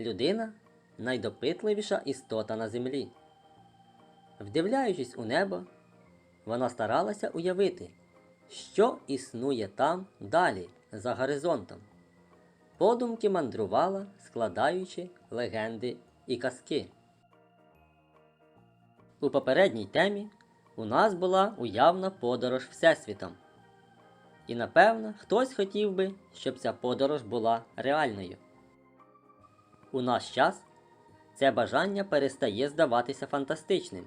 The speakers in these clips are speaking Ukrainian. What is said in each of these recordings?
людина найдопитливіша істота на землі. Вдивляючись у небо, вона старалася уявити, що існує там далі, за горизонтом. Подумки мандрувала, складаючи легенди і казки. У попередній темі у нас була уявна подорож Всесвітом. І напевно хтось хотів би, щоб ця подорож була реальною. У наш час це бажання перестає здаватися фантастичним.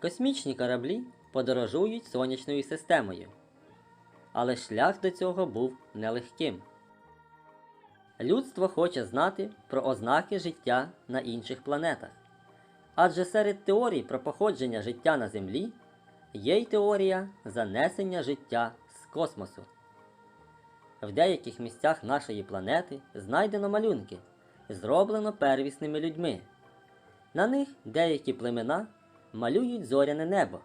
Космічні кораблі подорожують сонячною системою. Але шлях до цього був нелегким. Людство хоче знати про ознаки життя на інших планетах. Адже серед теорій про походження життя на Землі є й теорія занесення життя з космосу. В деяких місцях нашої планети знайдено малюнки, зроблено первісними людьми. На них деякі племена малюють зоряне небо,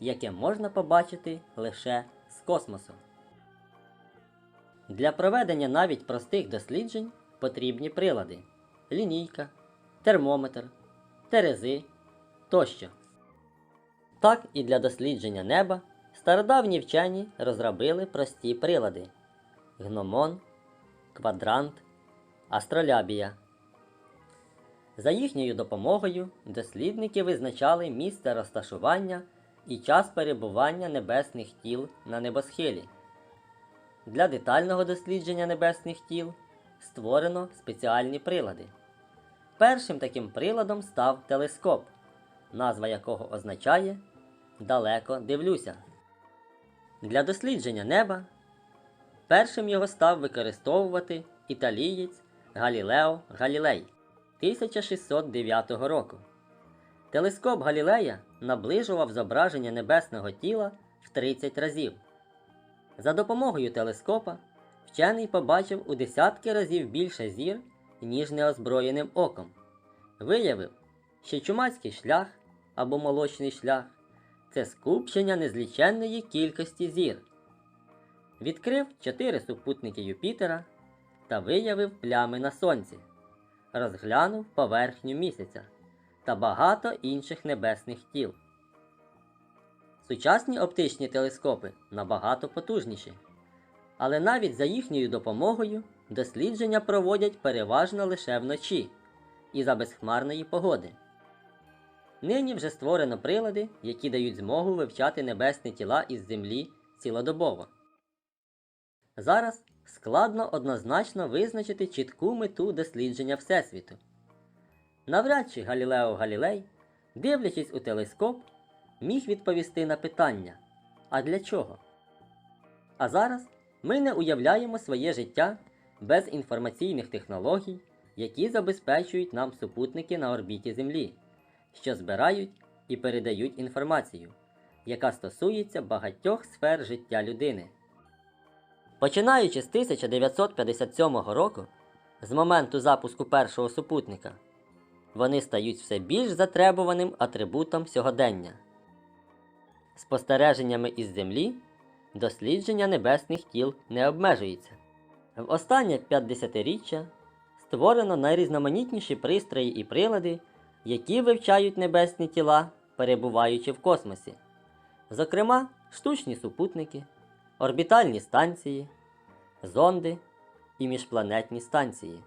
яке можна побачити лише з космосу. Для проведення навіть простих досліджень потрібні прилади лінійка, термометр, терези тощо. Так і для дослідження неба стародавні вчені розробили прості прилади гномон, квадрант, астролябія. За їхньою допомогою дослідники визначали місце розташування і час перебування небесних тіл на небосхилі. Для детального дослідження небесних тіл створено спеціальні прилади. Першим таким приладом став телескоп, назва якого означає далеко дивлюся. Для дослідження неба першим його став використовувати італієць Галілео Галілей 1609 року. Телескоп Галілея наближував зображення небесного тіла в 30 разів. За допомогою телескопа вчений побачив у десятки разів більше зір, ніж неозброєним оком. Виявив, що чумацький шлях або молочний шлях це скупчення незліченної кількості зір. Відкрив чотири супутники Юпітера та виявив плями на сонці, розглянув поверхню місяця та багато інших небесних тіл. Сучасні оптичні телескопи набагато потужніші, але навіть за їхньою допомогою дослідження проводять переважно лише вночі і за безхмарної погоди. Нині вже створено прилади, які дають змогу вивчати небесні тіла із Землі цілодобово. Зараз складно однозначно визначити чітку мету дослідження Всесвіту. Навряд чи Галілео Галілей, дивлячись у телескоп, міг відповісти на питання А для чого? А зараз ми не уявляємо своє життя без інформаційних технологій, які забезпечують нам супутники на орбіті Землі, що збирають і передають інформацію, яка стосується багатьох сфер життя людини. Починаючи з 1957 року, з моменту запуску першого супутника, вони стають все більш затребуваним атрибутом сьогодення. Спостереженнями із Землі дослідження небесних тіл не обмежується. В останнє 50-річчя створено найрізноманітніші пристрої і прилади, які вивчають небесні тіла, перебуваючи в космосі. Зокрема, штучні супутники, орбітальні станції, зонди і міжпланетні станції.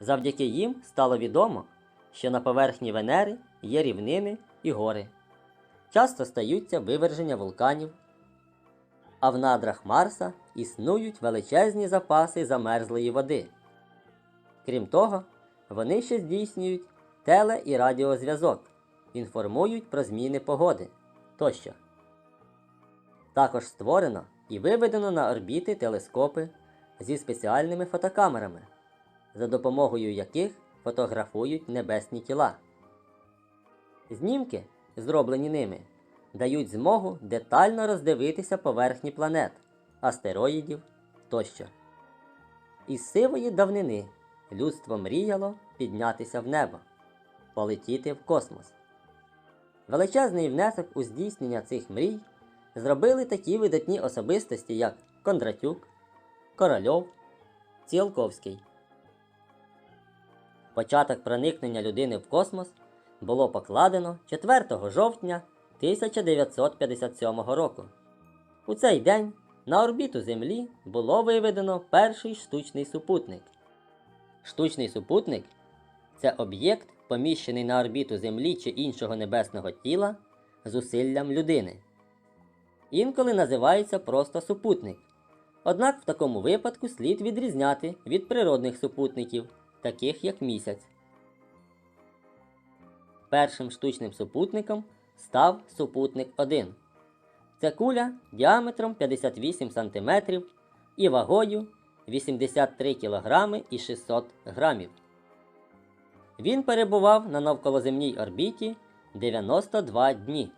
Завдяки їм стало відомо, що на поверхні Венери є рівнини і гори. Часто стаються виверження вулканів, а в надрах Марса існують величезні запаси замерзлої води. Крім того, вони ще здійснюють теле- і радіозв'язок, інформують про зміни погоди тощо. Також створено і виведено на орбіти телескопи зі спеціальними фотокамерами, за допомогою яких фотографують небесні тіла. Знімки, зроблені ними, дають змогу детально роздивитися поверхні планет, астероїдів тощо. Із сивої давнини людство мріяло піднятися в небо, полетіти в космос. Величезний внесок у здійснення цих мрій зробили такі видатні особистості, як Кондратюк, Корольов, Ціолковський. Початок проникнення людини в космос було покладено 4 жовтня 1957 року. У цей день на орбіту Землі було виведено перший штучний супутник. Штучний супутник це об'єкт, поміщений на орбіту Землі чи іншого небесного тіла зусиллям людини. Інколи називається просто супутник. Однак в такому випадку слід відрізняти від природних супутників, таких як місяць. Першим штучним супутником став супутник 1. Це куля діаметром 58 см і вагою 83 кг і 600 грамів. Він перебував на навколоземній орбіті 92 дні.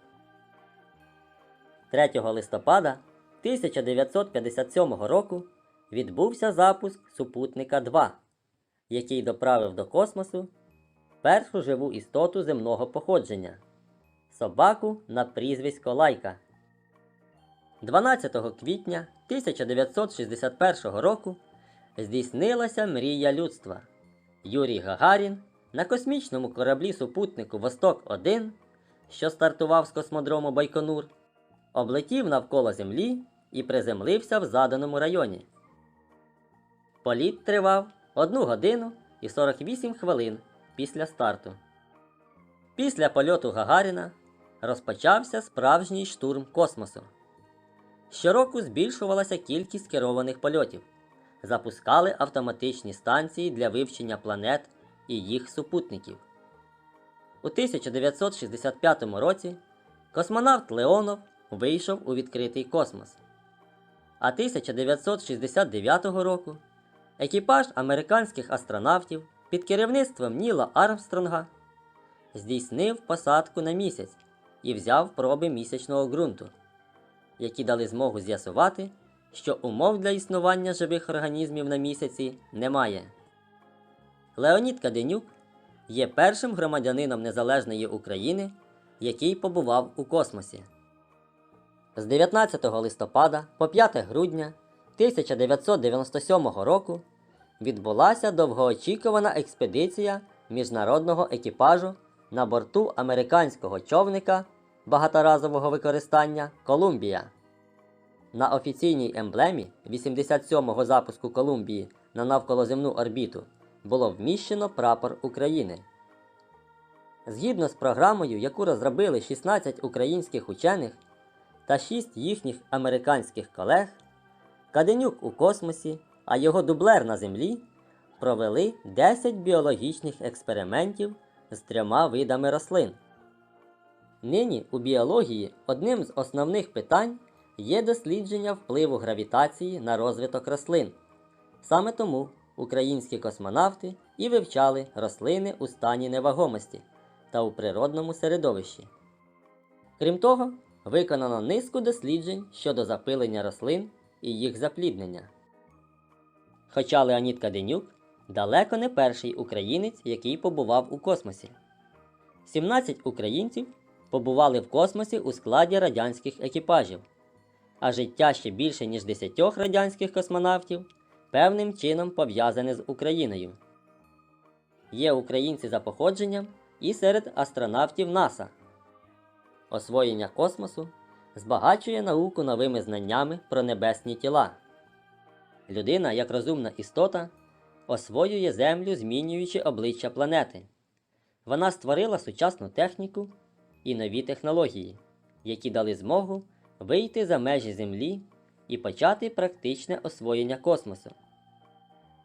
3 листопада 1957 року відбувся запуск супутника 2, який доправив до космосу першу живу істоту земного походження собаку на прізвисько Лайка. 12 квітня 1961 року здійснилася мрія людства. Юрій Гагарін на космічному кораблі супутнику Восток 1, що стартував з космодрому Байконур, облетів навколо Землі і приземлився в заданому районі. Політ тривав 1 годину і 48 хвилин після старту. Після польоту Гагаріна розпочався справжній штурм космосу. Щороку збільшувалася кількість керованих польотів, запускали автоматичні станції для вивчення планет і їх супутників. У 1965 році космонавт Леонов вийшов у відкритий космос. А 1969 року екіпаж американських астронавтів під керівництвом Ніла Армстронга здійснив посадку на місяць і взяв проби місячного ґрунту, які дали змогу з'ясувати, що умов для існування живих організмів на місяці немає. Леонід Каденюк є першим громадянином Незалежної України, який побував у космосі. З 19 листопада по 5 грудня 1997 року відбулася довгоочікувана експедиція міжнародного екіпажу на борту американського човника багаторазового використання Колумбія. На офіційній емблемі 87-го запуску Колумбії на навколоземну орбіту було вміщено прапор України. Згідно з програмою, яку розробили 16 українських учених та 6 їхніх американських колег, Каденюк у космосі, а його дублер на Землі провели 10 біологічних експериментів з трьома видами рослин. Нині у біології одним з основних питань є дослідження впливу гравітації на розвиток рослин. Саме тому українські космонавти і вивчали рослини у стані невагомості та у природному середовищі. Крім того, виконано низку досліджень щодо запилення рослин і їх запліднення. Хоча Леонід Каденюк далеко не перший українець, який побував у космосі. 17 українців побували в космосі у складі радянських екіпажів, а життя ще більше ніж 10 радянських космонавтів певним чином пов'язане з Україною. Є українці за походженням і серед астронавтів НАСА. Освоєння космосу збагачує науку новими знаннями про небесні тіла. Людина, як розумна істота, освоює Землю, змінюючи обличчя планети. Вона створила сучасну техніку і нові технології, які дали змогу вийти за межі Землі і почати практичне освоєння космосу.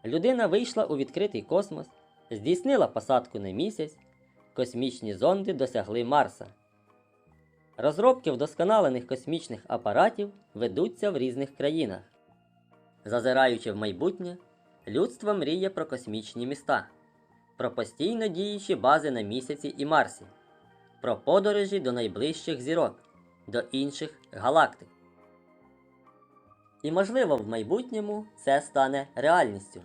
Людина вийшла у відкритий космос, здійснила посадку на місяць, космічні зонди досягли Марса. Розробки вдосконалених космічних апаратів ведуться в різних країнах. Зазираючи в майбутнє, людство мріє про космічні міста, про постійно діючі бази на місяці і Марсі, про подорожі до найближчих зірок, до інших галактик. І, можливо, в майбутньому це стане реальністю.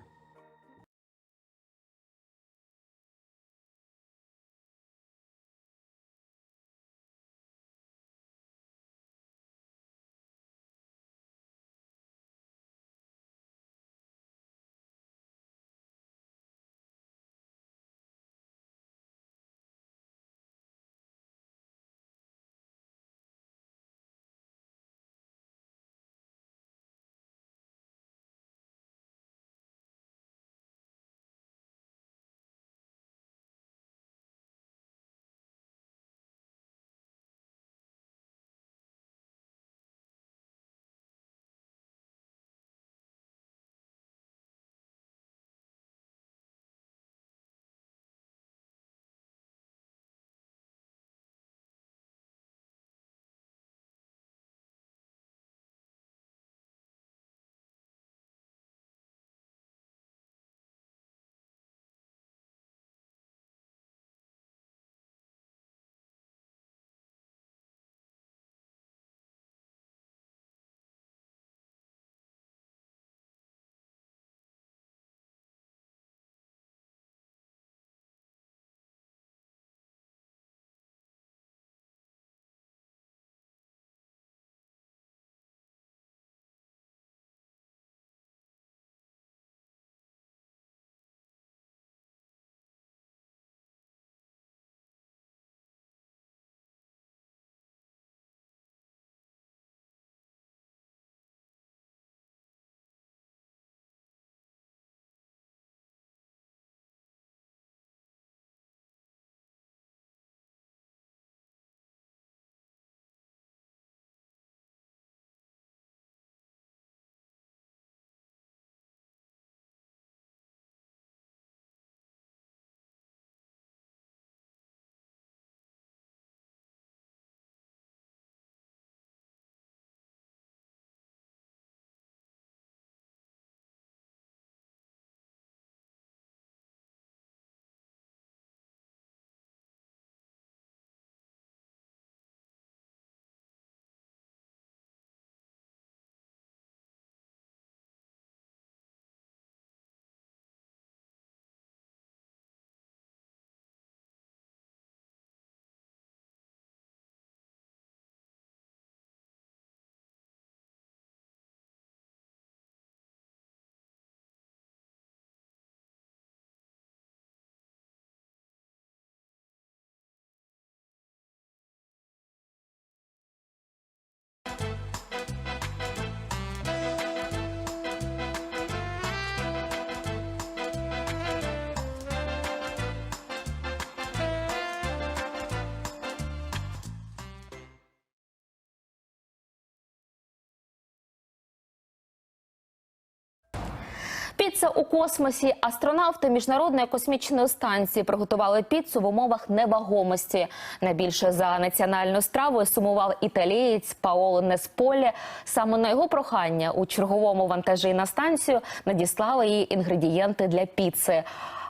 Піца у космосі. Астронавти міжнародної космічної станції приготували піцу в умовах невагомості. Найбільше за національною стравою сумував італієць Паоло Несполі. Саме на його прохання у черговому вантажі на станцію надіслали їй інгредієнти для піци.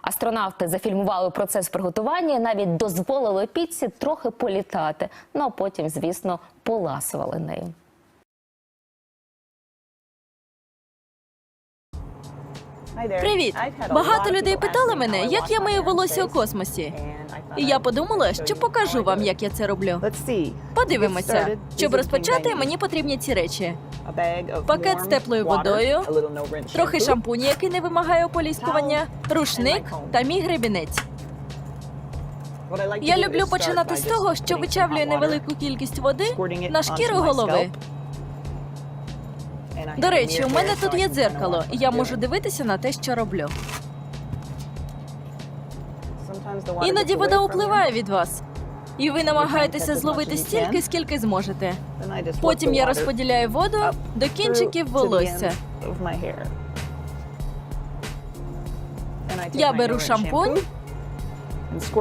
Астронавти зафільмували процес приготування, навіть дозволили піці трохи політати. Ну а потім, звісно, поласували нею. Привіт! Багато людей питали мене, як я мию волосся у космосі. І я подумала, що покажу вам, як я це роблю. Подивимося. Щоб розпочати, мені потрібні ці речі: пакет з теплою водою, трохи шампуню, який не вимагає ополіскування, рушник та мій гребінець. Я люблю починати з того, що вичавлюю невелику кількість води на шкіру голови. До речі, у мене тут є дзеркало, і я можу дивитися на те, що роблю. Іноді вода upливає від вас, і ви намагаєтеся зловити стільки, скільки зможете. Потім я розподіляю воду до кінчиків волосся. Я беру шампунь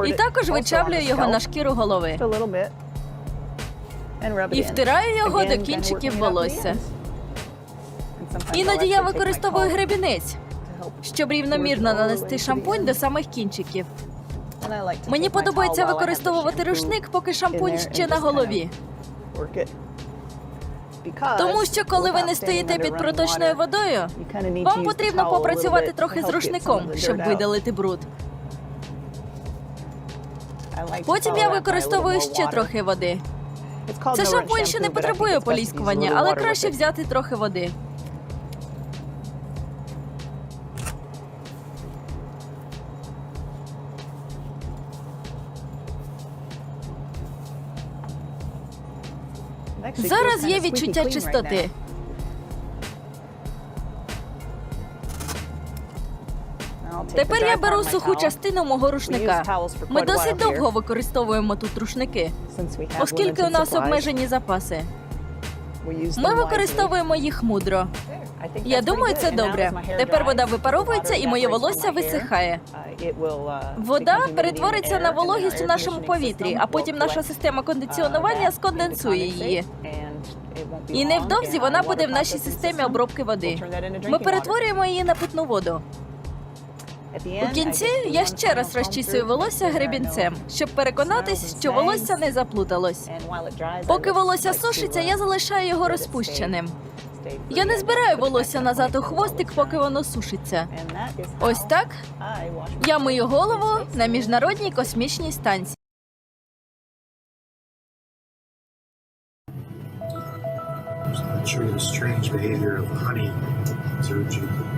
і також вичавлюю його на шкіру голови. і втираю його до кінчиків волосся. Іноді я використовую гребінець, щоб рівномірно нанести шампунь до самих кінчиків. Мені подобається використовувати рушник, поки шампунь ще на голові. Тому що коли ви не стоїте під проточною водою, вам потрібно попрацювати трохи з рушником, щоб видалити бруд. Потім я використовую ще трохи води. Це шампунь, що не потребує ополіскування, але краще взяти трохи води. Зараз є відчуття чистоти. Тепер я беру суху частину мого рушника. Ми досить довго використовуємо тут рушники, оскільки у нас обмежені запаси. Ми використовуємо їх мудро. Я думаю, це добре. Тепер вода випаровується і моє волосся висихає. Вода перетвориться на вологість у нашому повітрі, а потім наша система кондиціонування сконденсує її. І невдовзі вона буде в нашій системі обробки води. Ми перетворюємо її на питну воду. У кінці я ще раз розчісую волосся гребінцем, щоб переконатись, що волосся не заплуталось. Поки волосся сушиться, я залишаю його розпущеним. Я не збираю волосся назад у хвостик, поки воно сушиться. Ось так я мию голову на міжнародній космічній станції. Strange behavior of honey to.